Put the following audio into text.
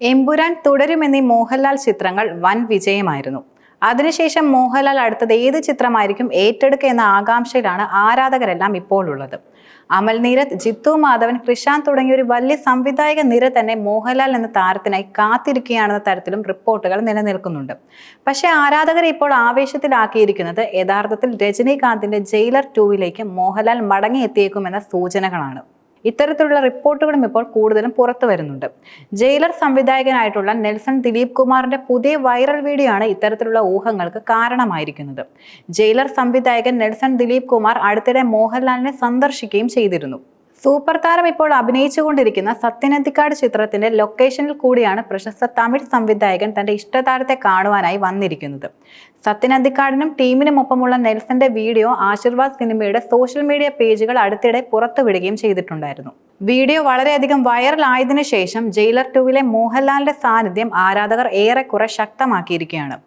എമ്പുരാൻ തുടരുമെന്നീ മോഹൻലാൽ ചിത്രങ്ങൾ വൻ വിജയമായിരുന്നു. അതിനുശേഷം മോഹൻലാൽ അടുത്തത് ഏത് ചിത്രമായിരിക്കും ഏറ്റെടുക്കുക എന്ന ആകാംക്ഷയിലാണ് ആരാധകരെല്ലാം ഇപ്പോൾ ഉള്ളത് അമൽ നീരത് ജിത്തു മാധവൻ കൃഷാന്ത് തുടങ്ങിയ ഒരു വലിയ സംവിധായക നിര തന്നെ മോഹൻലാൽ എന്ന താരത്തിനായി കാത്തിരിക്കുകയാണെന്ന തരത്തിലും റിപ്പോർട്ടുകൾ നിലനിൽക്കുന്നുണ്ട്. പക്ഷേ ആരാധകരെ ഇപ്പോൾ ആവേശത്തിലാക്കിയിരിക്കുന്നത് യഥാർത്ഥത്തിൽ രജനീകാന്തിന്റെ ജയിലർ ടൂവിലേക്ക് മോഹൻലാൽ മടങ്ങിയെത്തിയേക്കുമെന്ന സൂചനകളാണ്. ഇത്തരത്തിലുള്ള റിപ്പോർട്ടുകളും ഇപ്പോൾ കൂടുതലും പുറത്തു വരുന്നുണ്ട്. ജയിലർ സംവിധായകനായിട്ടുള്ള നെൽസൺ ദിലീപ് കുമാറിന്റെ പുതിയ വൈറൽ വീഡിയോ ആണ് ഇത്തരത്തിലുള്ള ഊഹങ്ങൾക്ക് കാരണമായിരിക്കുന്നത്. ജയിലർ സംവിധായകൻ നെൽസൺ ദിലീപ് കുമാർ അടുത്തിടെ മോഹൻലാലിനെ സന്ദർശിക്കുകയും ചെയ്തിരുന്നു. സൂപ്പർ താരം ഇപ്പോൾ അഭിനയിച്ചുകൊണ്ടിരിക്കുന്ന സത്യനന്തിക്കാട് ചിത്രത്തിന്റെ ലൊക്കേഷനിൽ കൂടിയാണ് പ്രശസ്ത തമിഴ് സംവിധായകൻ തന്റെ ഇഷ്ടതാരത്തെ കാണുവാനായി വന്നിരിക്കുന്നത്. സത്യനന്തിക്കാടിനും ടീമിനുമൊപ്പമുള്ള നെൽസന്റെ വീഡിയോ ആശീർവാദ് സിനിമയുടെ സോഷ്യൽ മീഡിയ പേജുകൾ അടുത്തിടെ പുറത്തുവിടുകയും ചെയ്തിട്ടുണ്ടായിരുന്നു. വീഡിയോ വളരെയധികം വൈറലായതിനു ശേഷം ജയിലർ ടുവിലെ മോഹൻലാലിന്റെ സാന്നിധ്യം ആരാധകർ ഏറെക്കുറെ ശക്തമാക്കിയിരിക്കുകയാണ്.